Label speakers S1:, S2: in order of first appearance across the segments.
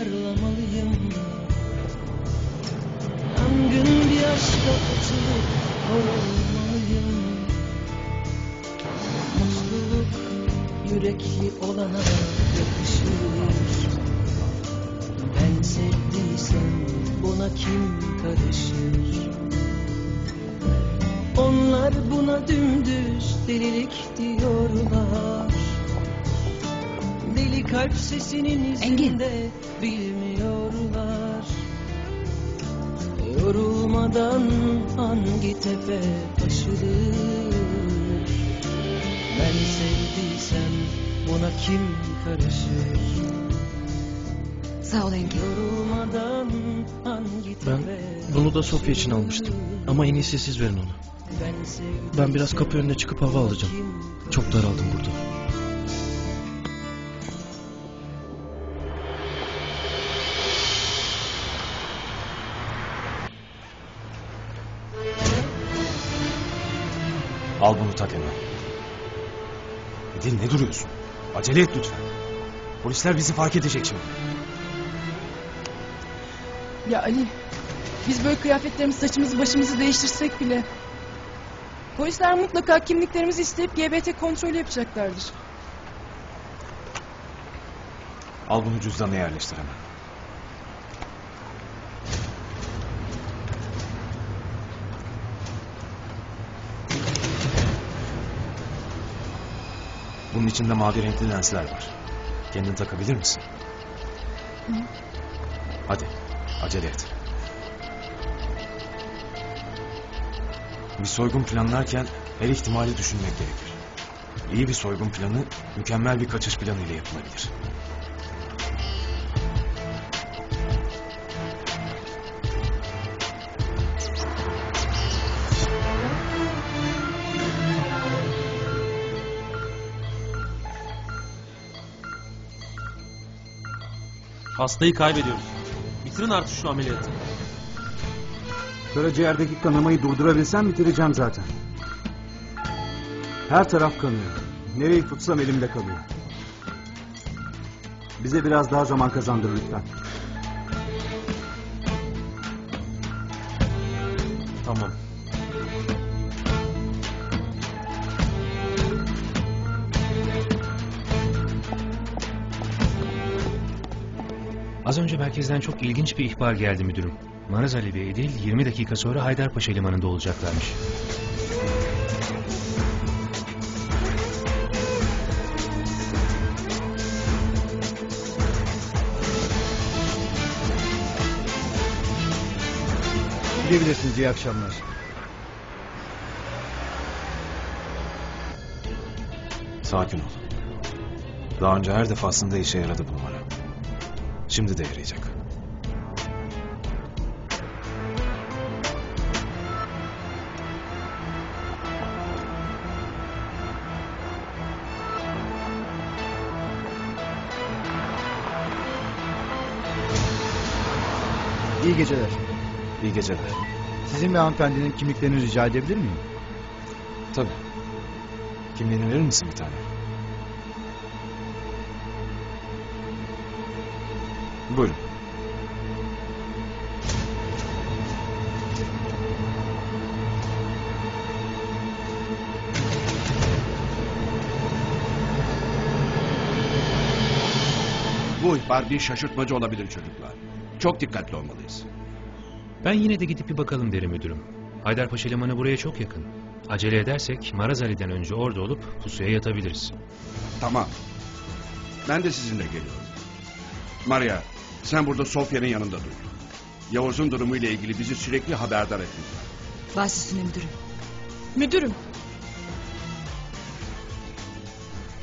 S1: parlamalıyım. Yangın bir aşka açılıp olmalıyım. Mutluluk yürekli olana yakışır. Ben sevdiysem buna kim karışır? Onlar buna dümdüz delilik diyorlar Kalp sesinin izinde bilmiyorlar Yorulmadan hangi tepe aşılır Ben sevdiysem buna kim karışır
S2: Sağ ol Engin.
S1: Yorulmadan hangi
S3: Ben
S1: tepe
S3: bunu da Sofya için almıştım. Ama en iyisi siz verin onu.
S1: Ben,
S3: biraz kapı önüne çıkıp hava alacağım. Çok daraldım burada.
S4: Al bunu tak hemen. Edil ne duruyorsun? Acele et lütfen. Polisler bizi fark edecek şimdi.
S5: Ya Ali, biz böyle kıyafetlerimizi, saçımızı, başımızı değiştirsek bile... Polisler mutlaka kimliklerimizi isteyip GBT kontrolü yapacaklardır.
S4: Al bunu cüzdanına yerleştir hemen. Bunun içinde mavi renkli lensler var. Kendin takabilir misin? Hadi, acele et. Bir soygun planlarken her ihtimali düşünmek gerekir. İyi bir soygun planı, mükemmel bir kaçış planı ile yapılabilir.
S6: Hastayı kaybediyoruz. Bitirin artık şu ameliyatı.
S7: Karaciğerdeki kanamayı durdurabilsem bitireceğim zaten. Her taraf kanıyor. Nereyi tutsam elimde kalıyor. Bize biraz daha zaman kazandır lütfen.
S3: Tamam.
S8: Az önce merkezden çok ilginç bir ihbar geldi müdürüm. Maraz Ali ve Edil 20 dakika sonra Haydarpaşa limanında olacaklarmış.
S7: Gidebilirsiniz. iyi akşamlar.
S4: Sakin ol. Daha önce her defasında işe yaradı bu numara. Şimdi de yarayacak.
S7: İyi geceler.
S4: İyi geceler.
S7: Sizin ve hanımefendinin kimliklerini rica edebilir miyim?
S4: Tabii. Kimliğini verir misin bir tane? Buyurun.
S9: Bu ihbar bir şaşırtmacı olabilir çocuklar. Çok dikkatli olmalıyız.
S8: Ben yine de gidip bir bakalım derim müdürüm. Haydarpaşa limanı buraya çok yakın. Acele edersek Maraz Ali'den önce orada olup pusuya yatabiliriz.
S9: Tamam. Ben de sizinle geliyorum. Maria, sen burada Sofya'nın yanında dur. Yavuz'un durumu ile ilgili bizi sürekli haberdar et. lütfen.
S2: Baş üstüne müdürüm.
S5: Müdürüm.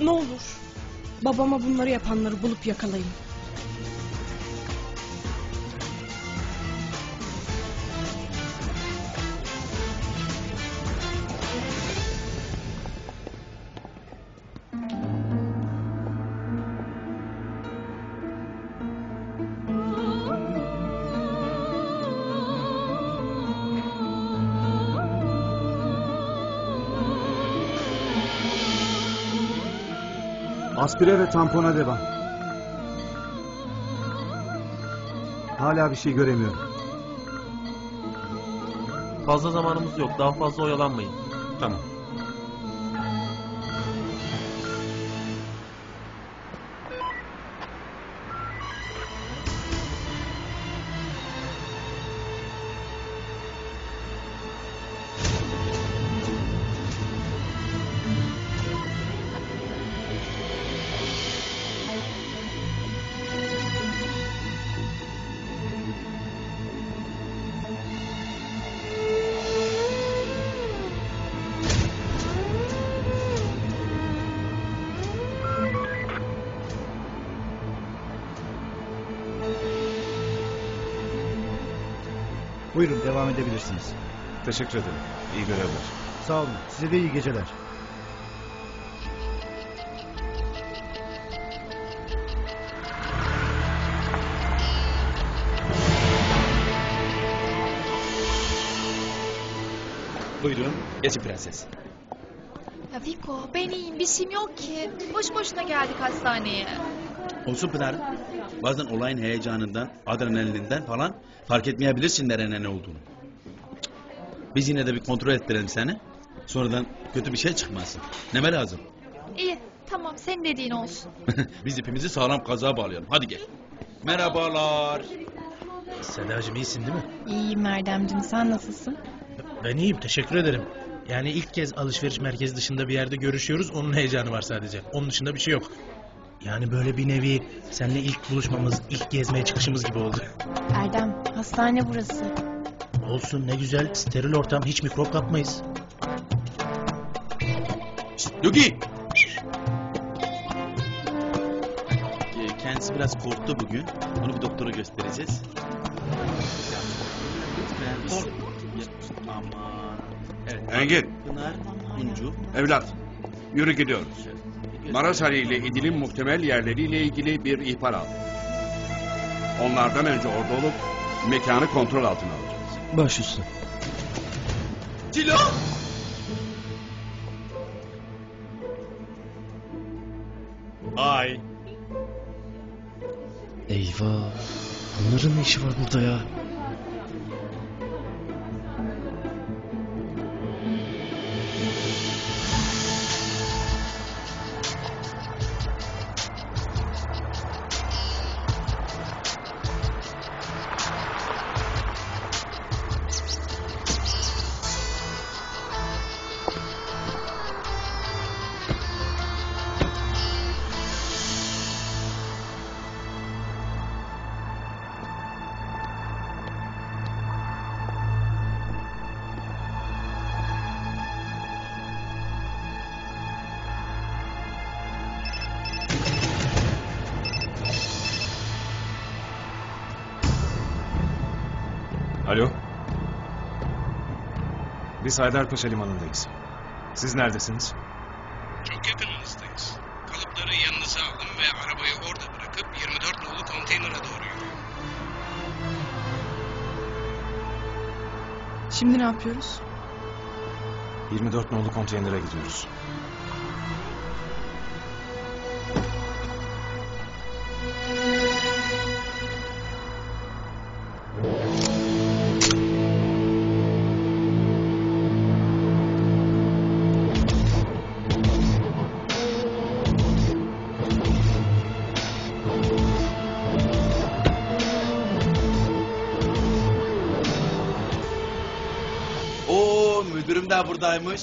S5: Ne olur babama bunları yapanları bulup yakalayın.
S7: Aspire ve tampona devam. Hala bir şey göremiyorum.
S6: Fazla zamanımız yok. Daha fazla oyalanmayın.
S8: Tamam.
S7: Buyurun devam edebilirsiniz.
S4: Teşekkür ederim. İyi görevler.
S7: Sağ olun. Size de iyi geceler.
S10: Buyurun. Geçin prenses.
S2: Ya Fiko ben iyiyim bir şeyim yok ki. Boş boşuna geldik hastaneye.
S10: Olsun Pınar. Bazen olayın heyecanından, adrenalininden falan fark etmeyebilirsin nerene ne olduğunu. Biz yine de bir kontrol ettirelim seni. Sonradan kötü bir şey çıkmasın. Neme lazım?
S2: İyi tamam senin dediğin olsun.
S10: Biz ipimizi sağlam kazığa bağlayalım. Hadi gel. Merhabalar.
S11: Sedacığım iyisin değil mi?
S5: İyiyim Erdemciğim sen nasılsın?
S11: Ben iyiyim teşekkür ederim. Yani ilk kez alışveriş merkezi dışında bir yerde görüşüyoruz. Onun heyecanı var sadece. Onun dışında bir şey yok. Yani böyle bir nevi seninle ilk buluşmamız, ilk gezmeye çıkışımız gibi oldu.
S5: Erdem hastane burası.
S11: Olsun ne güzel steril ortam hiç mikrop kapmayız.
S10: Yogi. Ee, Kendisi biraz korktu bugün. Onu bir doktora göstereceğiz. Kork. Aman. Evet.
S9: Engin,
S10: Pınar, Uncu.
S9: evlat. Yürü gidiyoruz. Marazali ile İdil'in muhtemel yerleriyle ilgili bir ihbar aldık. Onlardan önce orada olup mekanı kontrol altına alacağız.
S3: Baş üstüne.
S10: Cilo! Ay.
S3: Eyvah. Bunların ne işi var burada ya?
S4: Alo. Biz Haydarpaşa Limanı'ndayız. Siz neredesiniz?
S12: Çok yakınınızdayız. Kalıpları yanınıza alın ve arabayı orada bırakıp 24 nolu konteynere doğru yürüyün.
S5: Şimdi ne yapıyoruz?
S4: 24 nolu konteynere gidiyoruz.
S10: Müdürüm de buradaymış.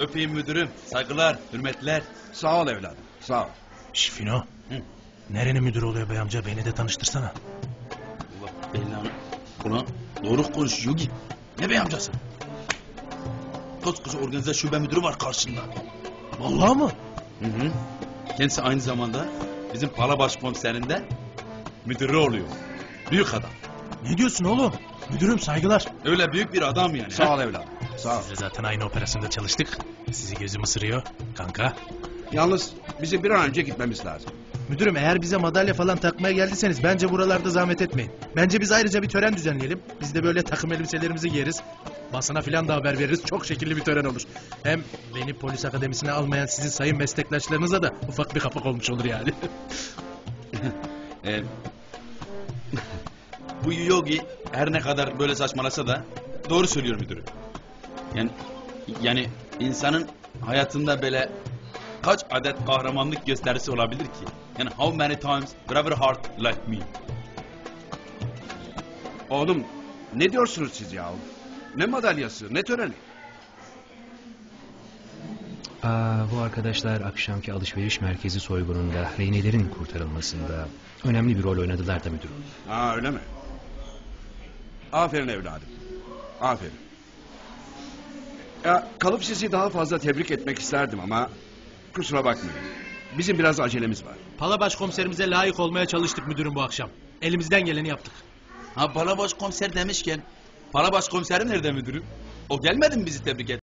S10: Öpeyim müdürüm. Saygılar, hürmetler.
S9: Sağ ol evladım, sağ ol.
S11: Şş Fino.
S10: Hı.
S11: Nerenin müdürü oluyor bey amca beni de tanıştırsana.
S10: Allah belanı. Ulan doğru konuş Yogi. Ne bey amcası? Koskoca organize şube müdürü var karşında.
S11: Vallahi mı?
S10: Hı hı. Kendisi aynı zamanda bizim Pala Başkomiserinde müdürü oluyor. Büyük adam.
S11: Ne diyorsun oğlum? Müdürüm saygılar.
S10: Öyle büyük bir adam yani.
S9: Sağ ol evladım, sağ ol.
S11: Sizle zaten aynı operasyonda çalıştık. Sizi gözüm ısırıyor. Kanka.
S9: Yalnız bizim bir an önce gitmemiz lazım.
S11: Müdürüm eğer bize madalya falan takmaya geldiyseniz bence buralarda zahmet etmeyin. Bence biz ayrıca bir tören düzenleyelim. Biz de böyle takım elbiselerimizi giyeriz. Basına falan da haber veririz. Çok şekilli bir tören olur. Hem beni polis akademisine almayan sizin sayın meslektaşlarınıza da ufak bir kapak olmuş olur yani.
S10: Ee, bu yogi her ne kadar böyle saçmalasa da doğru söylüyor müdürüm. Yani yani insanın hayatında böyle kaç adet kahramanlık gösterisi olabilir ki? Yani how many times Braveheart like me?
S9: Oğlum ne diyorsunuz siz ya? Ne madalyası ne töreni?
S8: Aa, bu arkadaşlar akşamki alışveriş merkezi soygununda rehinelerin kurtarılmasında önemli bir rol oynadılar da müdürüm.
S9: Ha öyle mi? Aferin evladım. Aferin. Ya kalıp sizi daha fazla tebrik etmek isterdim ama kusura bakmayın. Bizim biraz acelemiz var.
S11: Pala başkomiserimize layık olmaya çalıştık müdürüm bu akşam. Elimizden geleni yaptık.
S10: Ha Palabaş komiser demişken Palabaş komiseri nerede müdürüm? O gelmedi mi bizi tebrik et?